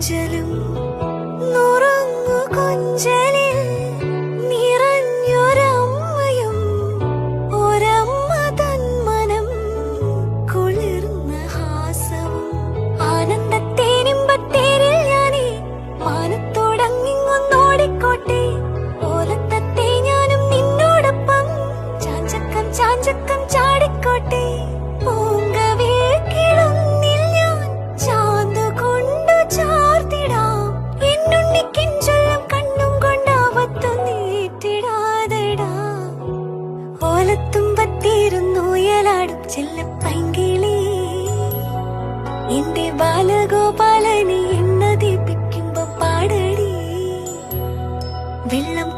കൊഞ്ചലും നുറങ്ങു കൊഞ്ചലിൽ നിറഞ്ഞൊരമ്മയും ഒരമ്മ തന്മനം കുളിർന്ന ഹാസവും. ആനന്ദത്തേരിമ്പത്തേരിൽ ഞാനേ മാനത്തോടങ്ങിങ്ങൊന്നോടിക്കോട്ടെ ഓലത്തത്തെ ഞാനും നിന്നോടൊപ്പം. ചാഞ്ചക്കം ചാഞ്ചക്കം ചാ എന്റെ ബാലഗോപാലനെ എണ്ണ പാടടി. വെള്ളം